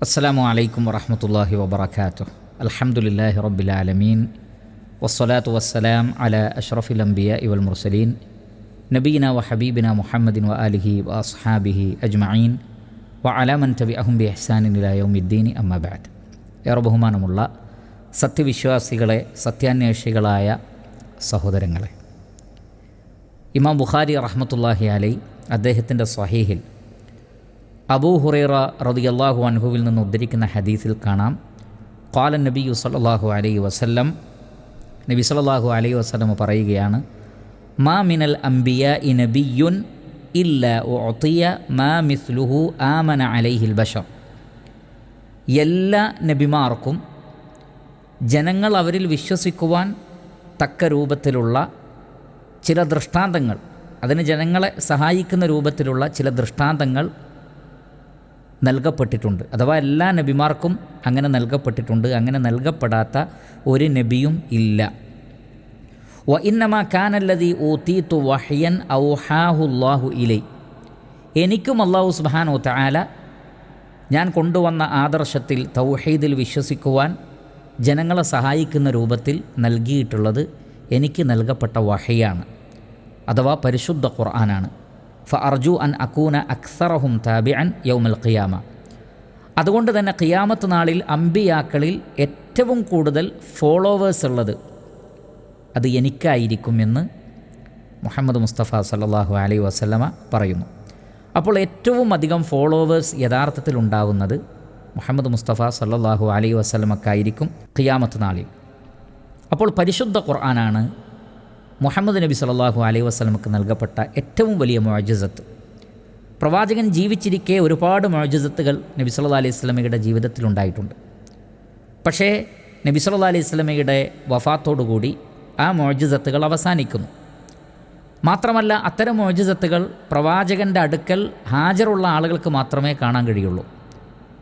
السلام عليكم ورحمة الله وبركاته الحمد لله رب العالمين والصلاة والسلام على أشرف الأنبياء والمرسلين نبينا وحبيبنا محمد وآله وأصحابه أجمعين وعلى من تبعهم بإحسان إلى يوم الدين أما بعد ഏറെ ബഹുമാനമുള്ള സത്യവിശ്വാസികളെ സത്യാന്വേഷികളായ സഹോദരങ്ങളെ ഇമാം ബുഖാരി റഹ്മത്തുല്ലാഹി അലൈ അദ്ദേഹത്തിൻ്റെ സ്വഹീഹിൽ അബൂ ഹുറൈറ അള്ളാഹു അൻഹുവിൽ നിന്ന് ഉദ്ധരിക്കുന്ന ഹദീസിൽ കാണാം. ഖാല നബിയു സല്ലല്ലാഹു അലൈ വസല്ലം നബി സല്ലല്ലാഹു അലൈ വസ്ലം പറയുകയാണ് മാ മിനൽ അംബിയ ഇ നബിയുൻ ഇല്ല ഉഅതിയ മാ മിസ്ലുഹു ആമന അലൈഹിൽ ബഷർ എല്ലാ നബിമാർക്കും ജനങ്ങൾ അവരിൽ വിശ്വസിക്കുവാൻ തക്ക രൂപത്തിലുള്ള ചില ദൃഷ്ടാന്തങ്ങൾ അതിന് ജനങ്ങളെ സഹായിക്കുന്ന രൂപത്തിലുള്ള ചില ദൃഷ്ടാന്തങ്ങൾ നൽകപ്പെട്ടിട്ടുണ്ട്. അഥവാ എല്ലാ നബിമാർക്കും അങ്ങനെ നൽകപ്പെട്ടിട്ടുണ്ട്. അങ്ങനെ നൽകപ്പെടാത്ത ഒരു നബിയും ഇല്ല. വ ഇന്നമ കാനല്ലതി ഊത്തീത്തു വഹയൻ ഔഹാഹുല്ലാഹു ഇലൈ. എനിക്കും അള്ളാഹു സുബാനോ താല ഞാൻ കൊണ്ടുവന്ന ആദർശത്തിൽ തൗഹീദിൽ വിശ്വസിക്കുവാൻ ജനങ്ങളെ സഹായിക്കുന്ന രൂപത്തിൽ നൽകിയിട്ടുള്ളത് എനിക്ക് നൽകപ്പെട്ട വഹയാണ്. അഥവാ പരിശുദ്ധ ഖുർആനാണ്. ഫ അർജു അൻ അക്കൂന അക്സറഹും താബിഅൻ യൗമൽ ഖിയാമ. അതുകൊണ്ട് തന്നെ ഖിയാമത്ത് നാളിൽ അമ്പിയാക്കളിൽ ഏറ്റവും കൂടുതൽ ഫോളോവേഴ്സ് ഉള്ളത് അത് എനിക്കായിരിക്കും എന്ന് മുഹമ്മദ് മുസ്തഫ സല്ലാഹു അലൈ വസല്ലമ പറയുന്നു. അപ്പോൾ ഏറ്റവും അധികം ഫോളോവേഴ്സ് യഥാർത്ഥത്തിൽ ഉണ്ടാവുന്നത് മുഹമ്മദ് മുസ്തഫ സല്ലാഹു അലൈ വസ്ലമക്കായിരിക്കും ഖിയാമത്ത് നാളിൽ. അപ്പോൾ പരിശുദ്ധ ഖുർആനാണ് മുഹമ്മദ് നബി സല്ലാഹു അലൈഹി വസ്ലമക്ക് നൽകപ്പെട്ട ഏറ്റവും വലിയ മോജസത്ത് പ്രവാചകൻ ജീവിച്ചിരിക്കെ ഒരുപാട് മോജസത്തുകൾ നബി സല്ലാ അലൈഹി സ്വലമയുടെ ജീവിതത്തിലുണ്ടായിട്ടുണ്ട് പക്ഷേ നബി സല്ലാ അലൈഹി സ്വലമയുടെ വഫാത്തോടുകൂടി ആ മോജസത്തുകൾ അവസാനിക്കുന്നു. മാത്രമല്ല അത്തരം മോജസത്തുകൾ പ്രവാചകന്റെ അടുക്കൽ ഹാജറുള്ള ആളുകൾക്ക് മാത്രമേ കാണാൻ കഴിയുള്ളൂ.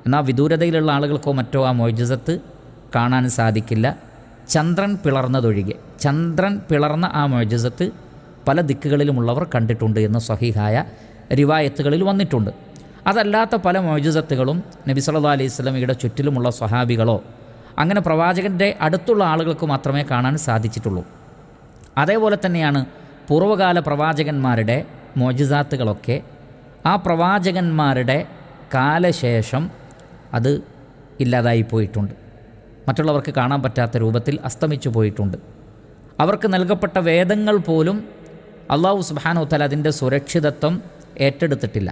എന്നാൽ വിദൂരതയിലുള്ള ആളുകൾക്കോ മറ്റോ ആ മോജസത്ത് കാണാൻ സാധിക്കില്ല. ചന്ദ്രൻ പിളർന്നതൊഴികെ. ചന്ദ്രൻ പിളർന്ന ആ മോജസത്ത് പല ദിക്കുകളിലുമുള്ളവർ കണ്ടിട്ടുണ്ട് എന്ന് സഹിഹായ റിവായത്തുകളിൽ വന്നിട്ടുണ്ട്. അതല്ലാത്ത പല മോജസത്തുകളും നബി സല്ലാ അലൈഹി സ്വലമിയുടെ ചുറ്റിലുമുള്ള സ്വഹാബികളോ അങ്ങനെ പ്രവാചകന്റെ അടുത്തുള്ള ആളുകൾക്ക് മാത്രമേ കാണാൻ സാധിച്ചിട്ടുള്ളൂ. അതേപോലെ തന്നെയാണ് പൂർവകാല പ്രവാചകന്മാരുടെ മോജിസാത്തുകളൊക്കെ ആ പ്രവാചകന്മാരുടെ കാലശേഷം അത് ഇല്ലാതായി പോയിട്ടുണ്ട്. മറ്റുള്ളവർക്ക് കാണാൻ പറ്റാത്ത രൂപത്തിൽ അസ്തമിച്ചു പോയിട്ടുണ്ട്. അവർക്ക് നൽകപ്പെട്ട വേദങ്ങൾ പോലും അള്ളാഹു സുബാനോത്തല അതിന്റെ സുരക്ഷിതത്വം ഏറ്റെടുത്തിട്ടില്ല.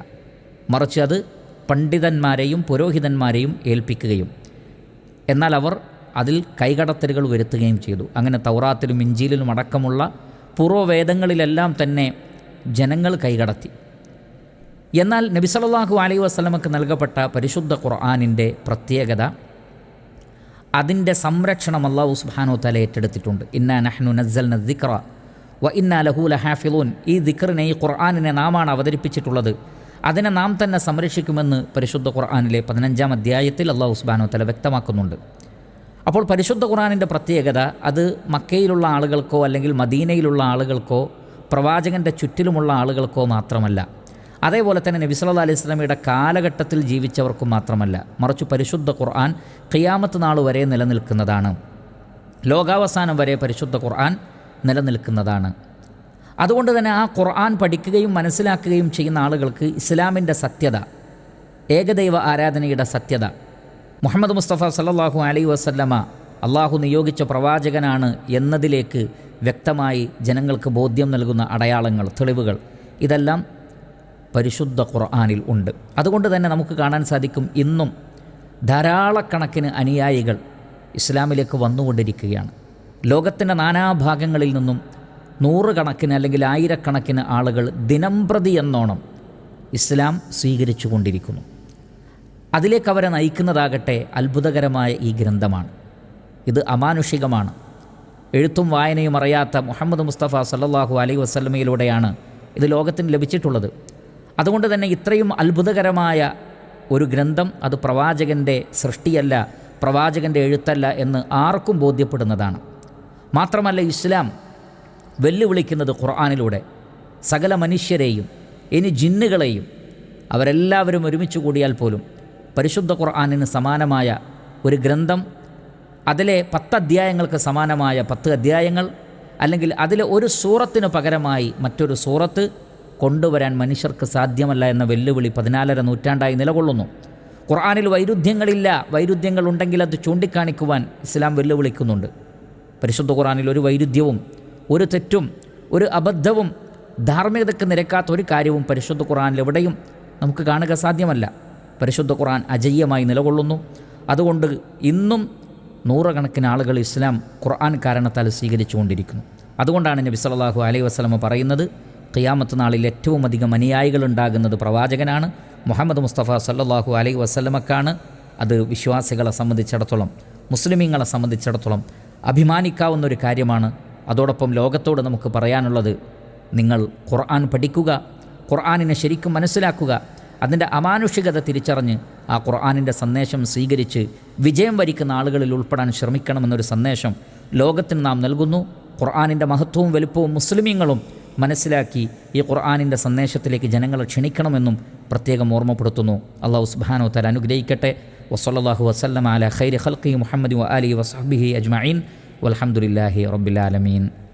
മറിച്ച് അത് പണ്ഡിതന്മാരെയും പുരോഹിതന്മാരെയും ഏൽപ്പിക്കുകയും എന്നാൽ അവർ അതിൽ കൈകടത്തലുകൾ വരുത്തുകയും ചെയ്തു. അങ്ങനെ തൗറാത്തിലും ഇഞ്ചിയിലും അടക്കമുള്ള പൂർവവേദങ്ങളിലെല്ലാം തന്നെ ജനങ്ങൾ കൈകടത്തി. എന്നാൽ നബി സല്ലല്ലാഹു വസ്ലമക്ക് നൽകപ്പെട്ട പരിശുദ്ധ ഖുർആാനിന്റെ പ്രത്യേകത അതിന്റെ സംരക്ഷണം അള്ളാഹു സുബാനോ തല ഏറ്റെടുത്തിട്ടുണ്ട്. ഇന്ന നഹ്നു നസൽ ദിക്റ വ ഇന്ന ലഹു ഹാഫിലൂൻ ഈ ദിക്റിനെ ഈ ഖുർആാനിനെ നാമാണ് അവതരിപ്പിച്ചിട്ടുള്ളത്. അതിനെ നാം തന്നെ സംരക്ഷിക്കുമെന്ന് പരിശുദ്ധ ഖുർആാനിലെ പതിനഞ്ചാം അധ്യായത്തിൽ അള്ളാഹു സുബാനോ തല വ്യക്തമാക്കുന്നുണ്ട്. അപ്പോൾ പരിശുദ്ധ ഖുർആാനിന്റെ പ്രത്യേകത അത് മക്കയിലുള്ള ആളുകൾക്കോ അല്ലെങ്കിൽ മദീനയിലുള്ള ആളുകൾക്കോ പ്രവാചകന്റെ ചുറ്റിലുമുള്ള ആളുകൾക്കോ മാത്രമല്ല. അതേപോലെ തന്നെ നബി സല്ലാ അലൈഹി സ്വലമിയുടെ കാലഘട്ടത്തിൽ ജീവിച്ചവർക്ക് മാത്രമല്ല മറിച്ച് പരിശുദ്ധ ഖുർആൻ ഖിയാമത്ത് നാൾ വരെ നിലനിൽക്കുന്നതാണ്. ലോകാവസാനം വരെ പരിശുദ്ധ ഖുർആൻ നിലനിൽക്കുന്നതാണ്. അതുകൊണ്ട് തന്നെ ആ ഖുർആൻ പഠിക്കുകയും മനസ്സിലാക്കുകയും ചെയ്യുന്ന ആളുകൾക്ക് ഇസ്ലാമിന്റെ സത്യത ഏകദൈവ ആരാധനയുടെ സത്യത മുഹമ്മദ് മുസ്തഫ സല്ലാഹു അലൈ വസല്ലമ അള്ളാഹു നിയോഗിച്ച പ്രവാചകനാണ് എന്നതിലേക്ക് വ്യക്തമായി ജനങ്ങൾക്ക് ബോധ്യം നൽകുന്ന അടയാളങ്ങൾ തെളിവുകൾ ഇതെല്ലാം പരിശുദ്ധ ഖുർആാനിൽ ഉണ്ട്. അതുകൊണ്ട് തന്നെ നമുക്ക് കാണാൻ സാധിക്കും ഇന്നും ധാരാളക്കണക്കിന് അനുയായികൾ ഇസ്ലാമിലേക്ക് വന്നുകൊണ്ടിരിക്കുകയാണ്. ലോകത്തിന്റെ നാനാഭാഗങ്ങളിൽ നിന്നും നൂറുകണക്കിന് അല്ലെങ്കിൽ ആയിരക്കണക്കിന് ആളുകൾ ദിനംപ്രതി എന്നോണം ഇസ്ലാം സ്വീകരിച്ചു കൊണ്ടിരിക്കുന്നു. അതിലേക്ക് അവരെ നയിക്കുന്നതാകട്ടെ അത്ഭുതകരമായ ഈ ഗ്രന്ഥമാണ്. ഇത് അമാനുഷികമാണ്. എഴുത്തും വായനയും അറിയാത്ത മുഹമ്മദ് മുസ്തഫ സല്ലാഹു അലൈ വസ്ലമയിലൂടെയാണ് ഇത് ലോകത്തിന് ലഭിച്ചിട്ടുള്ളത്. അതുകൊണ്ട് തന്നെ ഇത്രയും അത്ഭുതകരമായ ഒരു ഗ്രന്ഥം അത് പ്രവാചകന്റെ സൃഷ്ടിയല്ല പ്രവാചകന്റെ എഴുത്തല്ല എന്ന് ആർക്കും ബോധ്യപ്പെടുന്നതാണ്. മാത്രമല്ല ഇസ്ലാം വെല്ലുവിളിക്കുന്നത് ഖുർആാനിലൂടെ. സകല മനുഷ്യരെയും ഇനി ജിന്നുകളെയും അവരെല്ലാവരും ഒരുമിച്ച് കൂടിയാൽ പോലും പരിശുദ്ധ ഖുർആാനിന് സമാനമായ ഒരു ഗ്രന്ഥം അതിലെ പത്ത് അധ്യായങ്ങൾക്ക് സമാനമായ പത്ത് അധ്യായങ്ങൾ അല്ലെങ്കിൽ അതിലെ ഒരു സൂറത്തിന് പകരമായി മറ്റൊരു സൂറത്ത് കൊണ്ടുവരാൻ മനുഷ്യർക്ക് സാധ്യമല്ല എന്ന വെല്ലുവിളി പതിനാലര നൂറ്റാണ്ടായി നിലകൊള്ളുന്നു. ഖുർആാനിൽ വൈരുദ്ധ്യങ്ങളില്ല. വൈരുദ്ധ്യങ്ങൾ ഉണ്ടെങ്കിൽ അത് ചൂണ്ടിക്കാണിക്കുവാൻ ഇസ്ലാം വെല്ലുവിളിക്കുന്നുണ്ട്. പരിശുദ്ധ ഖുർആാനിൽ ഒരു വൈരുദ്ധ്യവും ഒരു തെറ്റും ഒരു അബദ്ധവും ധാർമ്മികതയ്ക്ക് നിരക്കാത്ത ഒരു കാര്യവും പരിശുദ്ധ ഖുർആാനിൽ എവിടെയും നമുക്ക് കാണുക സാധ്യമല്ല. പരിശുദ്ധ ഖുർആൻ അജയ്യമായി നിലകൊള്ളുന്നു. അതുകൊണ്ട് ഇന്നും നൂറുകണക്കിന് ആളുകൾ ഇസ്ലാം ഖുർആൻ കാരണത്താൽ സ്വീകരിച്ചുകൊണ്ടിരിക്കുന്നു. അതുകൊണ്ടാണ് നബി സല്ലല്ലാഹു അലൈഹി വസ്ലമ പറയുന്നത് ഖിയാമത്ത് നാളിൽ ഏറ്റവും അധികം അനുയായികൾ ഉണ്ടാകുന്നത് പ്രവാചകനാണ്. മുഹമ്മദ് മുസ്തഫ സല്ലാഹു അലൈഹി വസ്ലമക്കാണ് അത് വിശ്വാസികളെ സംബന്ധിച്ചിടത്തോളം മുസ്ലിമീങ്ങളെ സംബന്ധിച്ചിടത്തോളം അഭിമാനിക്കാവുന്ന ഒരു കാര്യമാണ്. അതോടൊപ്പം ലോകത്തോട് നമുക്ക് പറയാനുള്ളത് നിങ്ങൾ ഖുർആൻ പഠിക്കുക ഖുർആാനിനെ ശരിക്കും മനസ്സിലാക്കുക അതിന്റെ അമാനുഷികത തിരിച്ചറിഞ്ഞ് ആ ഖുർആാനിന്റെ സന്ദേശം സ്വീകരിച്ച് വിജയം വരിക്കുന്ന ആളുകളിൽ ഉൾപ്പെടാൻ ശ്രമിക്കണമെന്നൊരു സന്ദേശം ലോകത്തിന് നാം നൽകുന്നു. ഖുർആാനിന്റെ മഹത്വവും വലുപ്പവും മുസ്ലിമീങ്ങളും മനസ്സിലാക്കി ഈ ഖുർആാനിന്റെ സന്ദേശത്തിലേക്ക് ജനങ്ങളെ ക്ഷണിക്കണമെന്നും പ്രത്യേകം ഓർമ്മപ്പെടുത്തുന്നു. അള്ളാഹു സുബാനോ തല അനുഗ്രഹിക്കട്ടെ. വസല്ലാഹു വസ്ലം അല ഖൈർ ഖൽഖി മുഹമ്മദ് അലി വസഹബിഹി അജ്മീൻ വലഹമുല്ലാഹി റബ്ബിലാലമീൻ